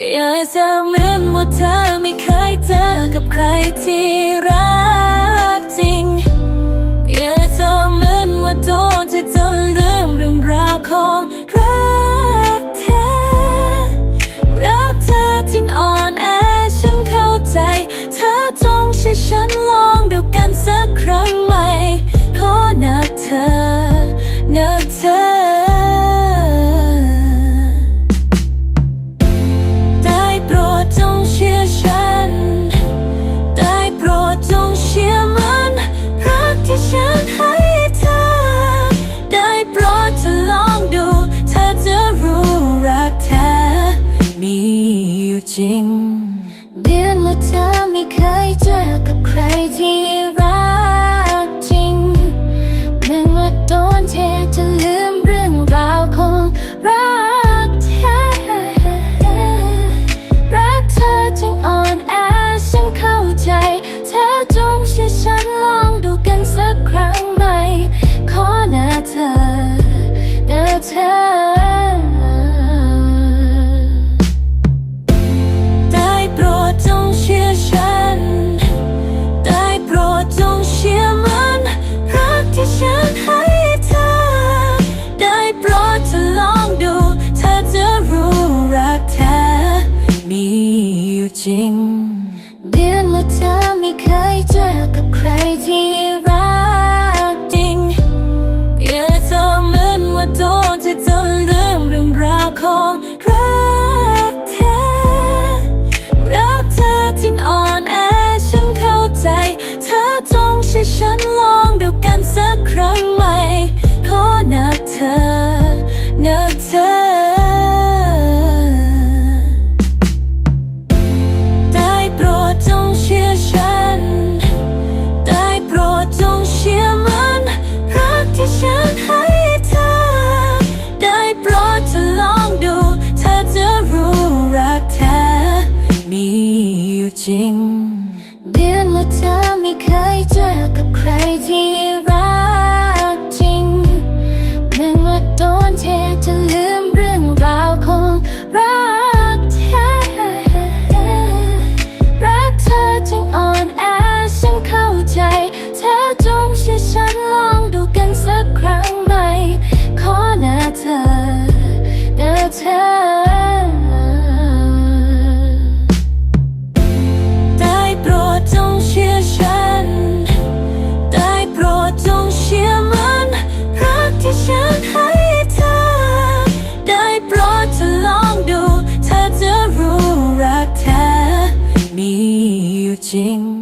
อยากจะเหมือนว่าเธอไม่เคยเจอกับใครที่รักจริงอยากจะเหมือนว่าโดนใจจนลืมเรื่องราวของรักแท้รักเธอที่อ่อนแอฉันเข้าใจ เธอจงใช้ฉันลองเดูกันสักครั้ง จริง เดือนละเธอไม่เคยเจอกับใครที่รัก ได้โปรดจะลองดู เธอจะรู้รักแท้มีอยู่จริง เดือนละเธอไม่เคยเจอกับใครที่รักจริงอย่ากจะเหมือนว่าโดนใจจนลืมเรื่องราวของรักแท้รักเธอที่อ่อนแอฉันเข้าใจ เธอจงใช้ฉัน นักเธอได้โปรดจงเชื่อฉัน ได้โปรดจงเชื่อมันรักที่ฉันให้เธอ ได้โปรดจะลองดู เธอจะรู้รักแท้มีอยู่จริง เดือนละเธอไม่เคยเจอกับใครที่รัก เธอเด้อเธอได้โปรดจงเชื่อฉัน ได้โปรดจงเชื่อมันรักที่ฉันให้เธอ ได้โปรดจะลองดู เธอจะรู้รักแท้มีอยู่จริง